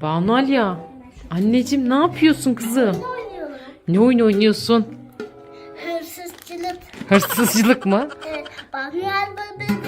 Banu Alya. Anneciğim ne yapıyorsun kızım? oynuyorum. Ne oyun oynuyorsun? Hırsızcılık. Hırsızcılık mı? Evet. Baba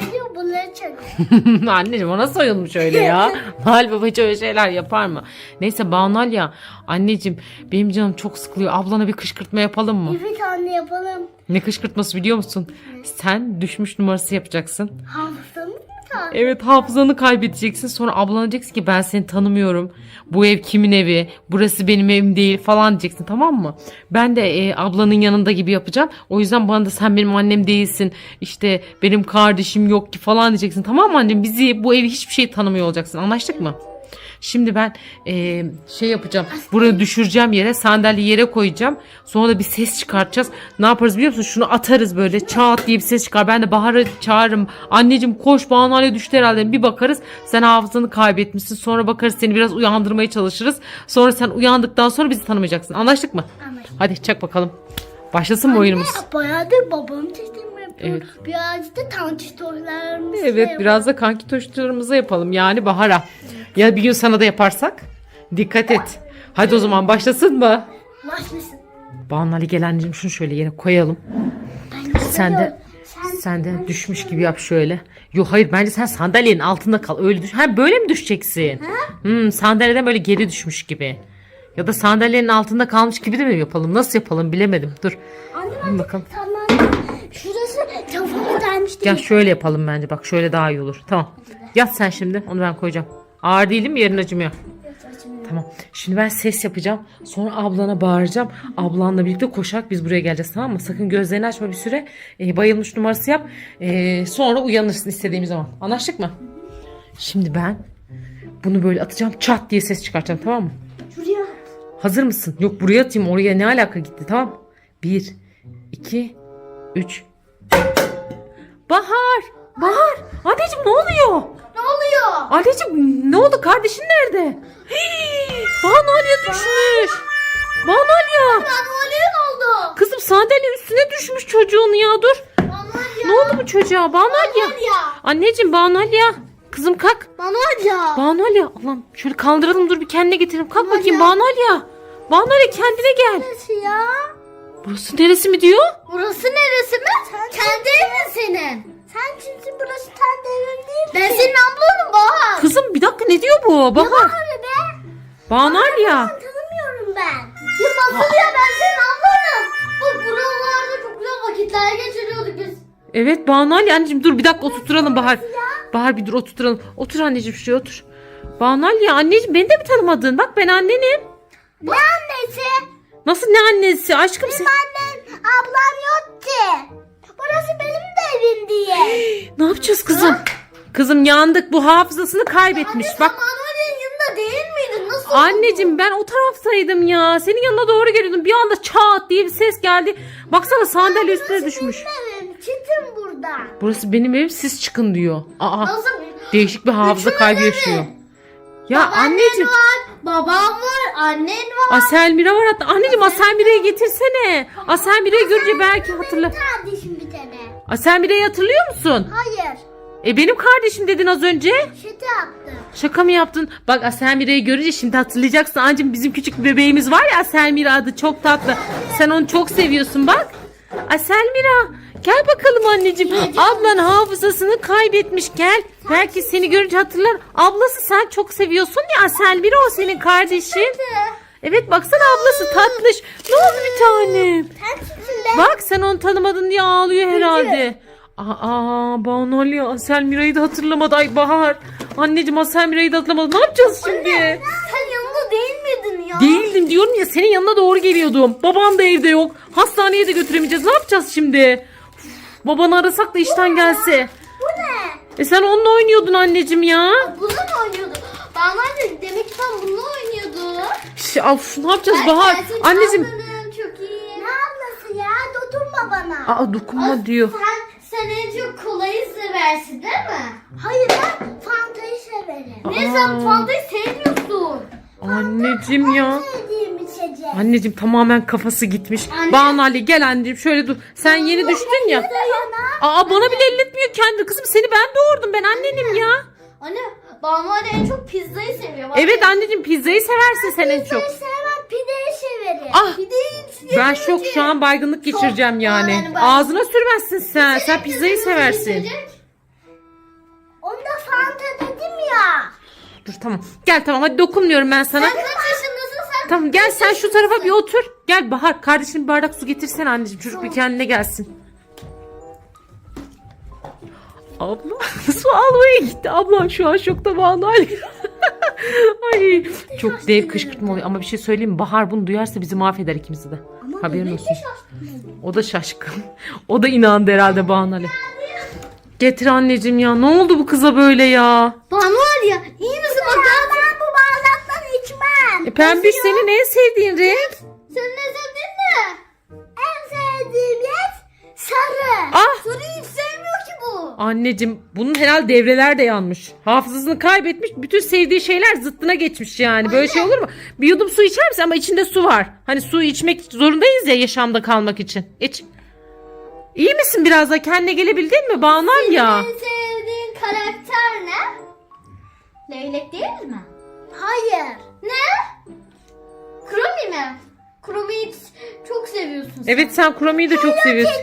geliyor bunları çalıyor. Anneciğim ona soyulmuş öyle ya. Noel Baba hiç öyle şeyler yapar mı? Neyse Banu Alya. Anneciğim benim canım çok sıkılıyor. Ablana bir kışkırtma yapalım mı? Evet anne yapalım. Ne kışkırtması biliyor musun? Sen düşmüş numarası yapacaksın. Hafızamız mı kaldı? Evet hafızanı kaybedeceksin. Sonra ablana ki ben seni tanımıyorum. Bu ev kimin evi? Burası benim evim değil falan diyeceksin tamam mı? Ben de e, ablanın yanında gibi yapacağım. O yüzden bana da sen benim annem değilsin. İşte benim kardeşim yok ki falan diyeceksin. Tamam mı annem? Bizi bu evi hiçbir şey tanımıyor olacaksın. Anlaştık mı? Şimdi ben e, şey yapacağım. Burayı düşüreceğim yere. Sandalye yere koyacağım. Sonra da bir ses çıkartacağız. Ne yaparız biliyor musun? Şunu atarız böyle. Çat diye bir ses çıkar. Ben de Bahar'ı çağırırım. Anneciğim koş Banu Alya düştü herhalde. Bir bakarız. Sen hafızanı kaybetmişsin. Sonra bakarız seni biraz uyandırmaya çalışırız. Sonra sen uyandıktan sonra bizi tanımayacaksın. Anlaştık mı? Anlaştık. Hadi çak bakalım. Başlasın mı oyunumuz? Bayağıdır babam yapıyor. Evet. Birazcık da tanıştırlarımız Evet biraz da kanki toşlarımızı yapalım. Yani Bahar'a. Ya bir gün sana da yaparsak? Dikkat et. Hadi o zaman başlasın mı? Başlasın. Banu Ali gel anneciğim şunu şöyle yere koyalım. Sen de Sen, sen de düşmüş gibi yap şöyle. Yok hayır bence sen sandalyenin altında kal. Öyle düş. Ha böyle mi düşeceksin? Hmm, sandalyeden böyle geri düşmüş gibi. Ya da sandalyenin altında kalmış gibi de mi yapalım? Nasıl yapalım bilemedim. Dur. Anne bakalım. tamam. Şurası kafama gelmiş Ya şöyle yapalım bence. Bak şöyle daha iyi olur. Tamam. Yat sen şimdi. Onu ben koyacağım. Ağır değilim mi? Yerin acımıyor. Tamam. Şimdi ben ses yapacağım. Sonra ablana bağıracağım. Ablanla birlikte koşarak biz buraya geleceğiz tamam mı? Sakın gözlerini açma bir süre. Ee, bayılmış numarası yap. Ee, sonra uyanırsın istediğimiz zaman. Anlaştık mı? Şimdi ben bunu böyle atacağım. Çat diye ses çıkartacağım tamam mı? Şuraya. Hazır mısın? Yok buraya atayım. Oraya ne alaka gitti tamam mı? Bir, iki, üç. Bahar! Bahar! Anneciğim ne oluyor? Oluyor? Anneciğim ne oldu? Kardeşin nerede? Hii, Banu Alya düşmüş. Banu Alya. Manuel'e ne oldu? Kızım sandalye üstüne düşmüş çocuğun ya dur. Manuel Ne oldu bu çocuğa? Banu Alya. ya. Anneciğim Banu Alya. Kızım kalk. Manuel ya. Banu Alya. Allah'ım şöyle kaldıralım dur bir kendine getirelim. Kalk Banu bakayım Alya. Banu Alya. Banu Alya kendine gel. Neresi ya? Burası neresi mi diyor? Burası neresi mi? Kendi evin senin. Sen kimsin burası kendi evin değil mi? Ben senin ablanım Bahar. Kızım bir dakika ne diyor bu? Bahar. Bahar be. Banu Alya. Ben tanımıyorum ben. Ya nasıl ya ben senin ablanım. Bak buralarda çok güzel vakitler geçiriyorduk biz. Evet Banu Alya anneciğim dur bir dakika oturturalım Bahar. Bahar bir dur oturturalım. Otur anneciğim şuraya otur. Banu Alya anneciğim beni de mi tanımadın? Bak ben annenim. Ne annesi? Nasıl ne annesi? Aşkım sen... Annem, ablam yok ki. Burası benim de evim diye. Ne yapacağız kızım? Kızım yandık bu hafızasını kaybetmiş. Bak Manuel'in yanında değil miydin? Nasıl anneciğim ben o taraftaydım ya. Senin yanına doğru geliyordum. Bir anda çat diye bir ses geldi. Baksana sandalye üstüne düşmüş. Benim evim. Çıkın buradan. Burası benim evim siz çıkın diyor. Aa Nasıl? değişik bir hafıza Üçümüz kaybı yaşıyor. Ya anneciğim var, babam var, annen var. Aselmira var hatta. Anneciğim Aselmira'yı getirsene. Aselmira'yı görünce belki hatırla. Kardeşim bir tane. Aselmira'yı hatırlıyor musun? Hayır. E benim kardeşim dedin az önce. Şaka yaptım. Şaka mı yaptın? Bak Aselmira'yı görünce şimdi hatırlayacaksın. Anneciğim bizim küçük bir bebeğimiz var ya Aselmira adı çok tatlı. Sen onu çok seviyorsun bak. Aselmira gel bakalım anneciğim. Ablan hafızasını kaybetmiş gel. Belki seni görünce hatırlar. Ablası sen çok seviyorsun ya Aselmira o senin kardeşin. Evet baksana ablası tatlış. Ne oldu bir tanem? Bak sen onu tanımadın diye ağlıyor herhalde. Aa Banu Ali Asel Mira'yı da hatırlamadı. Ay Bahar. Anneciğim Asel Mira'yı da hatırlamadı. Ne yapacağız şimdi? Sen yanında değil miydin ya? Değildim diyorum ya senin yanına doğru geliyordum. Baban da evde yok. Hastaneye de götüremeyeceğiz. Ne yapacağız şimdi? Uf, babanı arasak da işten gelse. Bu ne? E sen onunla oynuyordun anneciğim ya. Bunu mu oynuyordu? Bana de demek ki sen bununla oynuyordun. Şş, Of, ne yapacağız Bahar? Ben seni Anneciğim. anladım, Dokunma bana. Aa dokunma diyor. Sen, sen en çok kolayı seversin değil mi? Hayır ben Fanta'yı severim. Ne sen Fanta'yı sevmiyorsun. Anneciğim ya. Sevdiğim içecek. Anneciğim tamamen kafası gitmiş. Anne. Banu Ali gel anneciğim şöyle dur. Sen yeni düştün ya. Aa bana bile elletmiyor kendi kızım. Seni ben doğurdum. Ben annenim ya. Anne Banu Ali en çok pizzayı seviyor. Bak, Evet anneciğim pizzayı seversin sen en çok. Pizzayı sevmem pideyi severim. Ah! Pideyi Ben şok şu an baygınlık geçireceğim yani. yani ben- Ağzına sürmezsin sen. Sen pizzayı seversin. Onda fanta dedim ya. Dur tamam. Gel tamam hadi dokunmuyorum ben sana. Sen kaç yaşındasın sen? Tamam gel sen şu tarafa bir otur. Gel Bahar kardeşim bir bardak su getirsen anneciğim. Çocuk bir kendine gelsin. Abla su almaya gitti. Ablam şu an şokta bağlı. Ay çok dev kışkırtma oluyor ama bir şey söyleyeyim mi? Bahar bunu duyarsa bizi mahveder ikimizi de. Haberin olsun. O da şaşkın. O da inandı herhalde Banu Ali. Getir anneciğim ya. Ne oldu bu kıza böyle ya? Banu Ali ya iyi misin? Bak ben, ben bu bardaktan içmem. E, Pembiş senin en sevdiğin renk. Senin Anneciğim bunun herhalde devreler de yanmış. Hafızasını kaybetmiş. Bütün sevdiği şeyler zıttına geçmiş yani. Böyle şey olur mu? Bir yudum su içer misin? Ama içinde su var. Hani su içmek zorundayız ya yaşamda kalmak için. İç. İyi misin biraz da? Kendine gelebildin mi? Bağlan ya. En sevdiğin karakter ne? Leylek değil mi? Hayır. Ne? Krumi mi? Krumi'yi hiç çok seviyorsun sen. Evet sen Kuromi'yi de çok seviyorsun.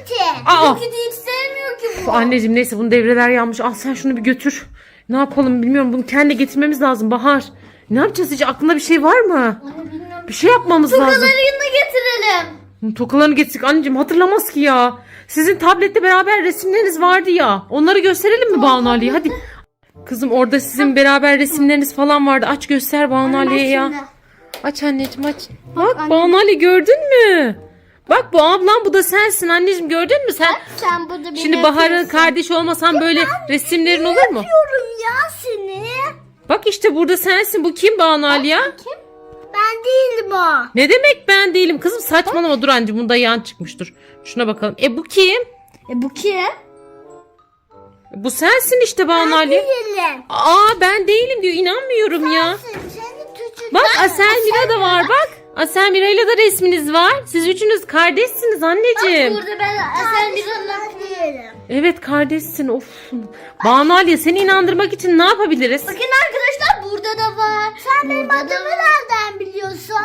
Aa! Aa. Kitty hiç sevmiyor ki bu. Anneciğim neyse bunun devreler yanmış. Al sen şunu bir götür. Ne yapalım bilmiyorum. Bunu kendine getirmemiz lazım Bahar. Ne yapacağız hiç? Aklında bir şey var mı? Anne bilmiyorum. Bir şey yapmamız lazım. Tokalarını getirelim. Tokalarını getirdik anneciğim hatırlamaz ki ya. Sizin tablette beraber resimleriniz vardı ya. Onları gösterelim mi Banu Ali'ye? Hadi. Kızım orada sizin beraber resimleriniz falan vardı. Aç göster Banu Ali'ye ya. Aç anneciğim aç. Bak anne. Banu Ali gördün mü? Bak bu ablam bu da sensin anneciğim gördün mü sen? Sen burada Şimdi Bahar'ın kardeşi olmasan böyle resimlerin olur mu? Yapıyorum ya seni. Bak işte burada sensin. Bu kim Banu Ali ya? Kim? Ben değilim o. Ne demek ben değilim kızım saçmalama dur anneciğim bunda yan çıkmıştır. Şuna bakalım. E bu kim? E bu kim? Bu sensin işte Banu Ali. Değilim. Aa ben değilim diyor inanmıyorum ya. Seni küçük. Bak Asel Mira da var bak. Asel Mira'yla da resminiz var. Siz üçünüz kardeşsiniz anneciğim. Burada ben sen bir değilim. Evet kardeşsin of. Banu seni inandırmak için ne yapabiliriz? Bakın arkadaşlar burada da var. Sen benim adımı nereden biliyorsun?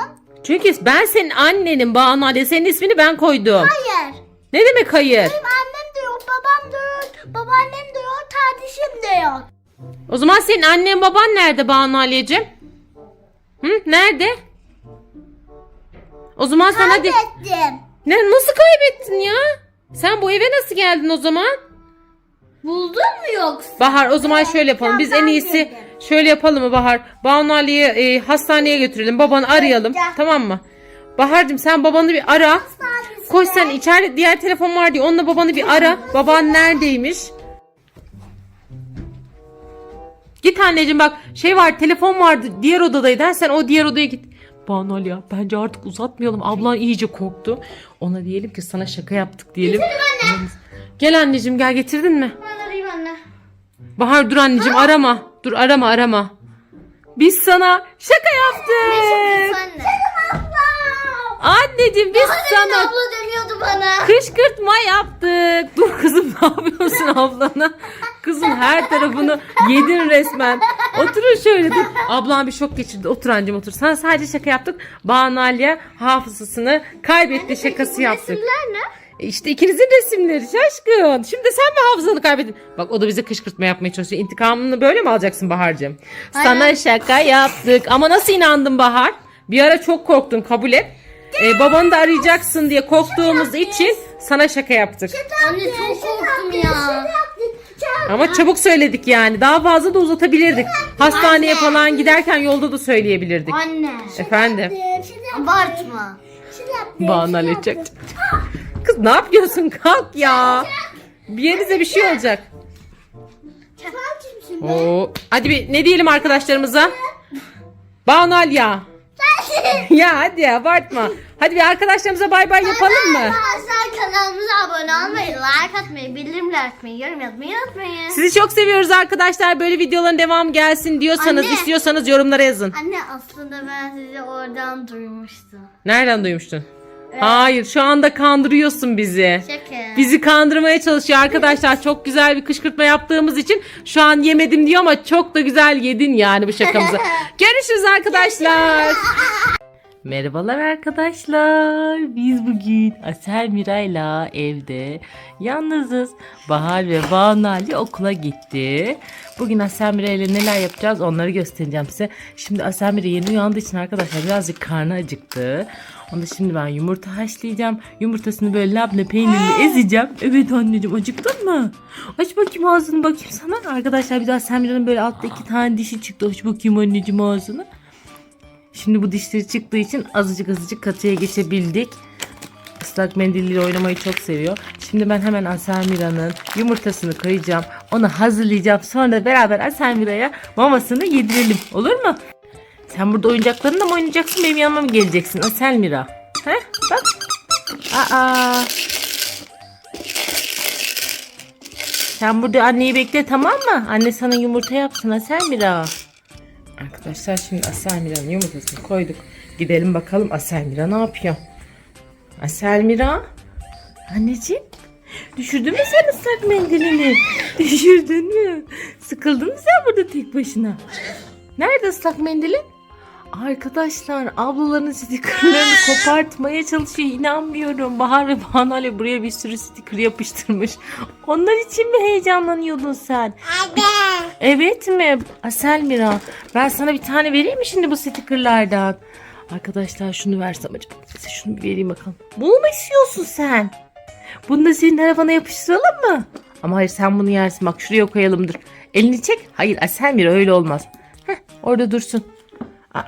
Çünkü ben senin annenin Banu Ali. Senin ismini ben koydum. Hayır. Ne demek hayır? Benim annem de yok, babam da yok, babaannem de yok, kardeşim de yok. O zaman senin annen baban nerede Banu Ali'cim? Hı? Nerede? O zaman sen hadi... Kaybettim. Ne, nasıl kaybettin ya? Sen bu eve nasıl geldin o zaman? Buldun mu yoksa? Bahar o zaman şöyle yapalım. Biz en iyisi şöyle yapalım mı Bahar? Banu Ali'yi e, hastaneye götürelim. Babanı arayalım. Tamam mı? Bahar'cığım sen babanı bir ara. Koş sen içeride diğer telefon var diye onunla babanı bir ara. Baban neredeymiş? Git anneciğim bak şey var telefon vardı diğer odadaydı. Ha, Sen o diğer odaya git. Banu Ali ya bence artık uzatmayalım. Ablan iyice korktu. Ona diyelim ki sana şaka yaptık diyelim. Gel anneciğim gel getirdin mi? Ben arayayım anne. Bahar dur anneciğim arama. Dur arama arama. Biz sana şaka yaptık. Anne. Anneciğim biz sana abla demiyordu bana. kışkırtma yaptık. Dur kızım ne yapıyorsun ablana? Kızım her tarafını yedin resmen. Oturun şöyle dur. Ablam bir şok geçirdi. Otur anneciğim otur. Sana sadece şaka yaptık. Banu Aliye hafızasını kaybetti şakası yaptık. Resimler ne? E İşte ikinizin resimleri şaşkın. Şimdi sen mi hafızanı kaybettin? Bak o da bize kışkırtma yapmaya çalışıyor. İntikamını böyle mi alacaksın Bahar'cığım? Sana şaka yaptık. Ama nasıl inandın Bahar? Bir ara çok korktun kabul et. Ee, babanı da arayacaksın diye korktuğumuz için sana şaka yaptık. Anne çok korktum ya. Ama çabuk söyledik yani. Daha fazla da uzatabilirdik. Hastaneye falan giderken yolda da söyleyebilirdik. Anne. Efendim. Abartma. Banu Ali çek. Kız ne yapıyorsun? Kalk ya. Bir yerinize bir şey olacak. Oo. Hadi bir ne diyelim arkadaşlarımıza? Banu Alya. ya hadi ya abartma. Hadi bir arkadaşlarımıza bay bay yapalım mı? Arkadaşlar kanalımıza abone olmayı, like atmayı, bildirimler atmayı, yorum yapmayı unutmayın. Sizi çok seviyoruz arkadaşlar. Böyle videoların devamı gelsin diyorsanız, Anne. istiyorsanız yorumlara yazın. Anne aslında ben sizi oradan duymuştum. Nereden duymuştun? Hayır şu anda kandırıyorsun bizi. Şaka. Bizi kandırmaya çalışıyor arkadaşlar. Çok güzel bir kışkırtma yaptığımız için şu an yemedim diyor ama çok da güzel yedin yani bu şakamızı. Görüşürüz arkadaşlar. Merhabalar arkadaşlar. Biz bugün Asel Miray'la evde yalnızız. Bahar ve Banu Ali okula gitti. Bugün Asel Miray'la neler yapacağız onları göstereceğim size. Şimdi Asel Miray yeni uyandığı için arkadaşlar birazcık karnı acıktı. Onda şimdi ben yumurta haşlayacağım. Yumurtasını böyle labne peynirli ezeceğim. Evet anneciğim acıktın mı? Aç bakayım ağzını bakayım sana. Arkadaşlar bir daha Asel Miray'ın böyle altta iki tane dişi çıktı. Aç bakayım anneciğim ağzını. Şimdi bu dişleri çıktığı için azıcık azıcık katıya geçebildik. Islak mendiliyle oynamayı çok seviyor. Şimdi ben hemen Aselmira'nın yumurtasını koyacağım. Onu hazırlayacağım. Sonra beraber Aselmira'ya mamasını yedirelim. Olur mu? Sen burada oyuncaklarınla mı oynayacaksın? Benim yanıma mı geleceksin Aselmira? He? Bak. Aa. Sen burada anneyi bekle tamam mı? Anne sana yumurta yapsın Aselmira. Arkadaşlar şimdi Aselmira'nın yumurtasını koyduk. Gidelim bakalım Aselmira ne yapıyor? Aselmira? Anneciğim? Düşürdün mü sen ıslak mendilini? Düşürdün mü? Sıkıldın mı sen burada tek başına? Nerede ıslak mendilin? Arkadaşlar ablaların stikerlerini kopartmaya çalışıyor. İnanmıyorum. Bahar ve Banu Ali buraya bir sürü stiker yapıştırmış. Onlar için mi heyecanlanıyordun sen? Evet mi? Asel Mira. Ben sana bir tane vereyim mi şimdi bu stikerlerden? Arkadaşlar şunu versem acaba. Size şunu bir vereyim bakalım. Bunu mu istiyorsun sen? Bunu da senin arabana yapıştıralım mı? Ama hayır sen bunu yersin. Bak şuraya koyalım dur. Elini çek. Hayır Asel Mira öyle olmaz. Heh, orada dursun.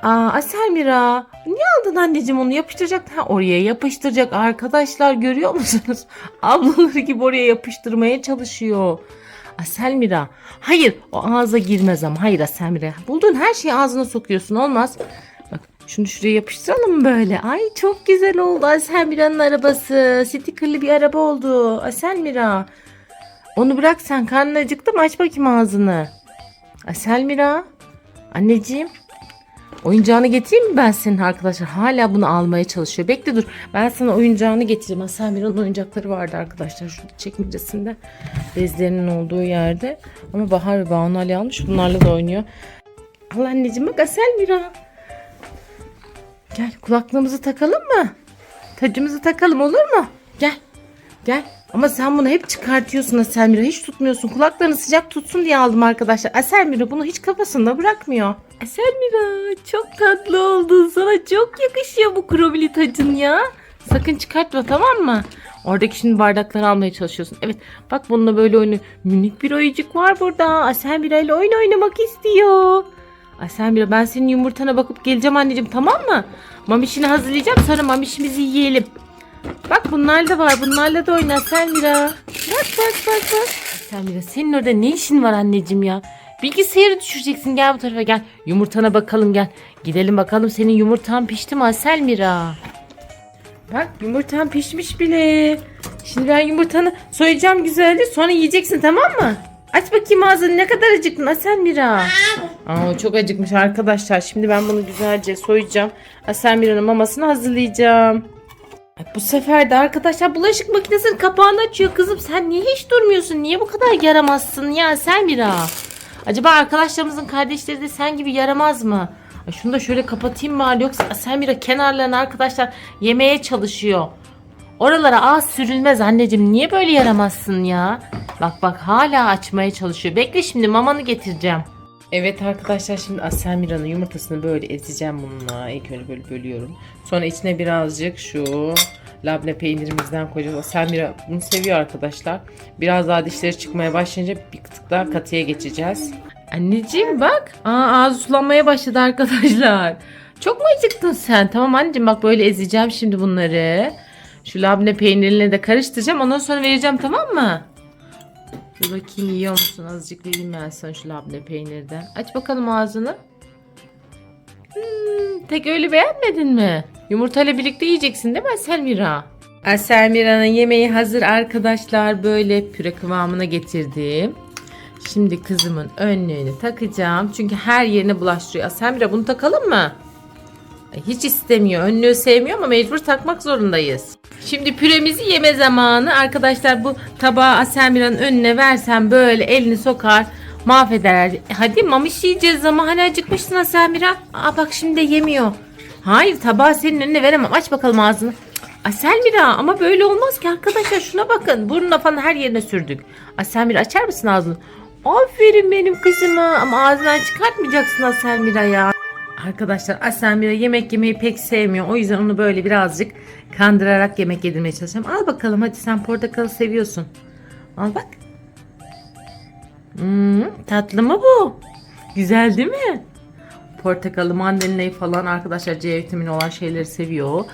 Aa Asel Mira. Niye aldın anneciğim onu yapıştıracak? Ha, oraya yapıştıracak. Arkadaşlar görüyor musunuz? Ablaları gibi oraya yapıştırmaya çalışıyor. Asel Mira. Hayır o ağza girmez ama. Hayır Asel Mira. Bulduğun her şeyi ağzına sokuyorsun olmaz. Bak şunu şuraya yapıştıralım böyle? Ay çok güzel oldu Asel Mira'nın arabası. Stikerli bir araba oldu. Asel Mira. Onu bırak sen karnın acıktı mı? Aç bakayım ağzını. Asel Mira. Anneciğim. Oyuncağını getireyim mi ben senin arkadaşlar? Hala bunu almaya çalışıyor. Bekle dur. Ben sana oyuncağını getireyim. Asel Mira'nın oyuncakları vardı arkadaşlar. Şu çekmecesinde. Bezlerinin olduğu yerde. Ama Bahar ve Banu Ali almış. Bunlarla da oynuyor. Al anneciğim bak Asel Mira. Gel kulaklığımızı takalım mı? Tacımızı takalım olur mu? Gel. Gel. Ama sen bunu hep çıkartıyorsun Aselmira. Hiç tutmuyorsun. Kulaklarını sıcak tutsun diye aldım arkadaşlar. Aselmira bunu hiç kafasında bırakmıyor. Aselmira çok tatlı oldun. Sana çok yakışıyor bu krobili tacın ya. Sakın çıkartma tamam mı? Oradaki şimdi bardakları almaya çalışıyorsun. Evet bak bununla böyle oyunu. Minik bir oyuncak var burada. Aselmira ile oyun oynamak istiyor. Aselmira ben senin yumurtana bakıp geleceğim anneciğim tamam mı? Mamişini hazırlayacağım sonra mamişimizi yiyelim. Bak bunlar da var. Bunlarla da oyna Selmira. Bak bak bak bak. Selmira senin orada ne işin var anneciğim ya? Bilgisayarı düşüreceksin. Gel bu tarafa gel. Yumurtana bakalım gel. Gidelim bakalım senin yumurtan pişti mi Selmira? Bak yumurtan pişmiş bile. Şimdi ben yumurtanı soyacağım güzelce sonra yiyeceksin tamam mı? Aç bakayım ağzını ne kadar acıktın Aselmira. Aa, çok acıkmış arkadaşlar. Şimdi ben bunu güzelce soyacağım. Aselmira'nın mamasını hazırlayacağım. Bu sefer de arkadaşlar bulaşık makinesinin kapağını açıyor kızım. Sen niye hiç durmuyorsun? Niye bu kadar yaramazsın ya Selmira? Acaba arkadaşlarımızın kardeşleri de sen gibi yaramaz mı? Şunu da şöyle kapatayım bari yoksa Selmira kenarlarına arkadaşlar yemeye çalışıyor. Oralara ağız sürülmez anneciğim. Niye böyle yaramazsın ya? Bak bak hala açmaya çalışıyor. Bekle şimdi mamanı getireceğim. Evet arkadaşlar şimdi Aselmira'nın yumurtasını böyle ezeceğim bununla. İlk önce böyle bölüyorum. Sonra içine birazcık şu labne peynirimizden koyacağız. Aselmira bunu seviyor arkadaşlar. Biraz daha dişleri çıkmaya başlayınca bir tık daha katıya geçeceğiz. Anneciğim bak. Aa, ağzı sulanmaya başladı arkadaşlar. Çok mu acıktın sen? Tamam anneciğim bak böyle ezeceğim şimdi bunları. Şu labne peynirini de karıştıracağım. Ondan sonra vereceğim tamam mı? Dur bakayım yiyor musun? Azıcık vereyim ben sana şu labne peynirden. Aç bakalım ağzını. Hmm, tek öyle beğenmedin mi? Yumurtayla birlikte yiyeceksin değil mi Selmira? Selmira'nın yemeği hazır arkadaşlar. Böyle püre kıvamına getirdim. Şimdi kızımın önlüğünü takacağım. Çünkü her yerine bulaştırıyor. Selmira bunu takalım mı? Hiç istemiyor. Önlüğü sevmiyor ama mecbur takmak zorundayız. Şimdi püremizi yeme zamanı. Arkadaşlar bu tabağı Aselmira'nın önüne versem böyle elini sokar mahveder. Hadi mamış yiyeceğiz ama hani acıkmışsın Aselmira. Aa bak şimdi de yemiyor. Hayır tabağı senin önüne veremem. Aç bakalım ağzını. Aselmira ama böyle olmaz ki arkadaşlar şuna bakın. Burnuna falan her yerine sürdük. Aselmira açar mısın ağzını? Aferin benim kızıma ama ağzından çıkartmayacaksın Aselmira ya. Arkadaşlar Aselmira yemek yemeyi pek sevmiyor. O yüzden onu böyle birazcık kandırarak yemek yedirmeye çalışacağım. Al bakalım hadi sen portakalı seviyorsun. Al bak. Hmm, tatlı mı bu? Güzel değil mi? Portakalı, mandalinayı falan arkadaşlar C vitamini olan şeyleri seviyor.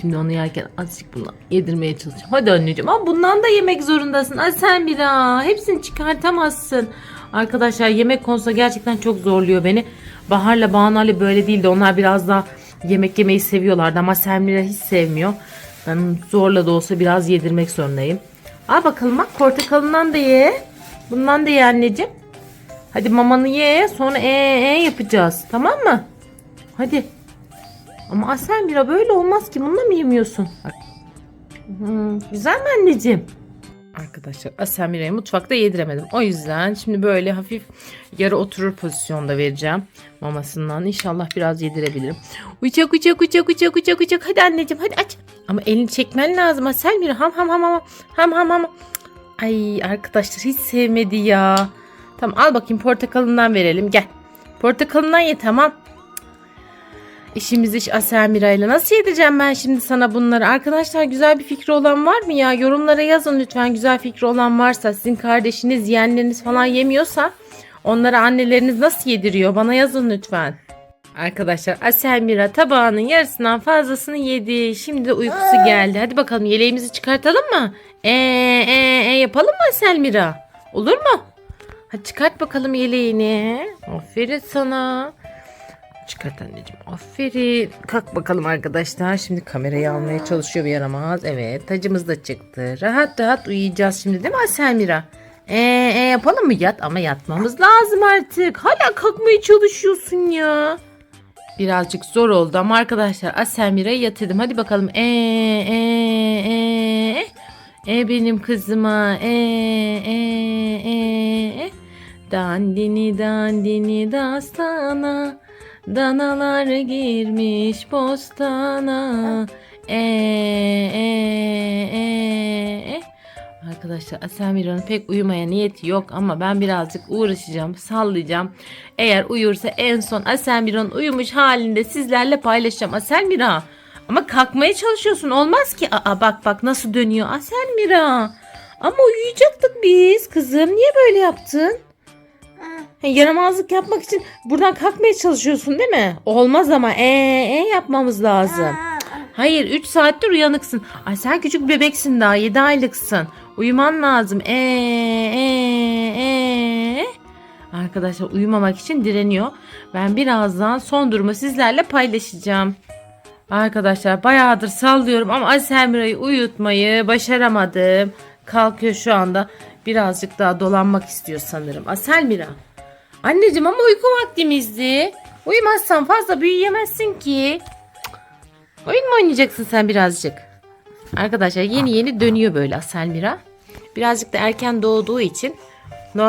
Şimdi onu yerken azıcık bundan yedirmeye çalışacağım. Hadi anneciğim ama bundan da yemek zorundasın. Aselmira hepsini çıkartamazsın. Arkadaşlar yemek konusunda gerçekten çok zorluyor beni. Bahar'la Banu Ali böyle değildi. Onlar biraz daha yemek yemeyi seviyorlardı ama Selmira hiç sevmiyor. Ben zorla da olsa biraz yedirmek zorundayım. Al bakalım bak portakalından da ye. Bundan da ye anneciğim. Hadi mamanı ye sonra ee ee yapacağız. Tamam mı? Hadi. Ama Aselmira böyle olmaz ki. Bununla mı yemiyorsun? Hmm, güzel mi anneciğim? Arkadaşlar Aselmira'yı mutfakta yediremedim. O yüzden şimdi böyle hafif yarı oturur pozisyonda vereceğim mamasından. İnşallah biraz yedirebilirim. Uçak uçak uçak uçak uçak uçak. Hadi anneciğim hadi aç. Ama elini çekmen lazım Aselmira. Ham ham ham ham. Ham ham ham. Ay arkadaşlar hiç sevmedi ya. Tamam al bakayım portakalından verelim gel. Portakalından ye tamam. İşimiz iş Aselmira ile. Nasıl yedireceğim ben şimdi sana bunları? Arkadaşlar güzel bir fikri olan var mı ya? Yorumlara yazın lütfen güzel fikri olan varsa. Sizin kardeşiniz, yeğenleriniz falan yemiyorsa onlara anneleriniz nasıl yediriyor? Bana yazın lütfen. Arkadaşlar Aselmira tabağının yarısından fazlasını yedi. Şimdi de uykusu geldi. Hadi bakalım yeleğimizi çıkartalım mı? Ee, ee, ee, yapalım mı Aselmira? Olur mu? Hadi çıkart bakalım yeleğini. Aferin sana. Çıkart anneciğim. Aferin. Kalk bakalım arkadaşlar. Şimdi kamerayı almaya çalışıyor bir yaramaz. Evet tacımız da çıktı. Rahat rahat uyuyacağız şimdi değil mi Aselmira? Ee, e, yapalım mı yat ama yatmamız lazım artık. Hala kalkmaya çalışıyorsun ya. Birazcık zor oldu ama arkadaşlar Aselmira'yı yatırdım. Hadi bakalım. Ee, e, e, e benim kızıma. E, e, e, e. Dandini dandini dastana. Danalar girmiş bostana. E, e, e, e. Arkadaşlar Aselmira'nın pek uyumaya niyeti yok ama ben birazcık uğraşacağım, sallayacağım. Eğer uyursa en son Aselmira'nın uyumuş halinde sizlerle paylaşacağım. Aselmira ama kalkmaya çalışıyorsun olmaz ki. Aa bak bak nasıl dönüyor Aselmira. Ama uyuyacaktık biz kızım. Niye böyle yaptın? Ha, yaramazlık yapmak için buradan kalkmaya çalışıyorsun değil mi? Olmaz ama ee, ee yapmamız lazım. Hayır 3 saattir uyanıksın. Ay sen küçük bebeksin daha 7 aylıksın. Uyuman lazım. Ee, ee, ee. Arkadaşlar uyumamak için direniyor. Ben birazdan son durumu sizlerle paylaşacağım. Arkadaşlar bayağıdır sallıyorum ama Aselmira'yı uyutmayı başaramadım. Kalkıyor şu anda. Birazcık daha dolanmak istiyor sanırım. Aselmira. Anneciğim ama uyku vaktimizdi. Uyumazsan fazla büyüyemezsin ki. Oyun mu oynayacaksın sen birazcık? Arkadaşlar yeni yeni dönüyor böyle Aselmira. Birazcık da erken doğduğu için normal